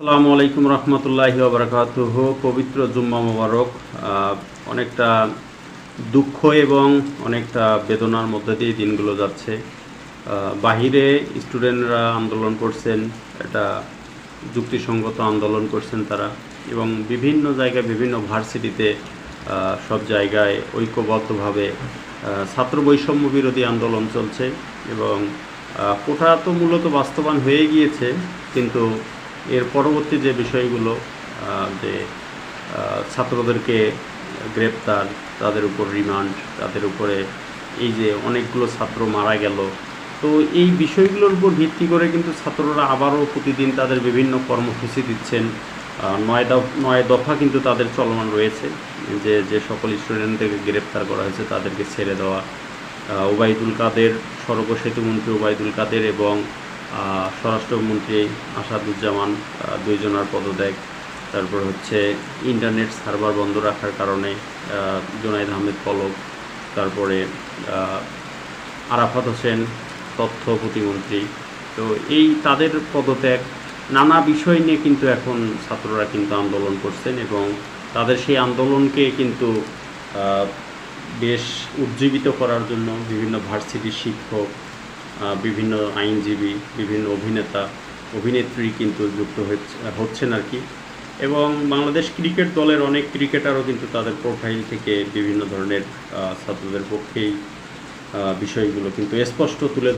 আসসালামু আলাইকুম রহমতুল্লাহ বারকাতুহ। পবিত্র জুম্মা মোবারক। অনেকটা দুঃখ এবং অনেকটা বেদনার মধ্যে দিয়ে দিনগুলো যাচ্ছে। বাহিরে স্টুডেন্টরা আন্দোলন করছেন এটা যুক্তিসঙ্গত আন্দোলন করছেন তারা এবং বিভিন্ন জায়গায়, বিভিন্ন ভার্সিটিতে সব জায়গায় ঐক্যবদ্ধভাবে ছাত্র বৈষম্য বিরোধী আন্দোলন চলছে এবং কোটা তো মূলত বাস্তবায়ন হয়ে গিয়েছে, কিন্তু এর পরবর্তী যে বিষয়গুলো যে ছাত্রদেরকে গ্রেপ্তার, তাদের উপর রিমান্ড, তাদের উপরে এই যে অনেকগুলো ছাত্র মারা গেল, তো এই বিষয়গুলোর উপর ভিত্তি করে কিন্তু ছাত্ররা আবারও প্রতিদিন তাদের বিভিন্ন কর্মসূচি দিচ্ছেন। নয় নয় দফা কিন্তু তাদের চলমান রয়েছে। যে যে সকল স্টুডেন্টদেরকে গ্রেপ্তার করা হয়েছে তাদেরকে ছেড়ে দেওয়া। ওবায়দুল কাদের সড়ক ও সেতুমন্ত্রী ওবায়দুল কাদের এবং স্বরাষ্ট্রমন্ত্রী আসাদুজ্জামান দুইজনার পদত্যাগ। তারপর হচ্ছে ইন্টারনেট সার্ভার বন্ধ রাখার কারণে জুনাইদ আহমেদ পলক। তারপরে আরাফাত হোসেন তথ্য প্রতিমন্ত্রী। তো এই তাদের পদত্যাগ, নানা বিষয় নিয়ে কিন্তু এখন ছাত্ররা কিন্তু আন্দোলন করছেন এবং তাদের সেই আন্দোলনকে কিন্তু বেশ উজ্জীবিত করার জন্য বিভিন্ন ভার্সিটির শিক্ষক বিভিন্ন আইনজীবী, বিভিন্ন অভিনেতা, অভিনেত্রী কিন্তু যুক্ত হচ্ছে, হচ্ছেন আর কি। এবং বাংলাদেশ ক্রিকেট দলের অনেক ক্রিকেটারও কিন্তু তাদের প্রোফাইল থেকে বিভিন্ন ধরনের ছাত্রদের পক্ষেই বিষয়গুলো কিন্তু স্পষ্ট তুলে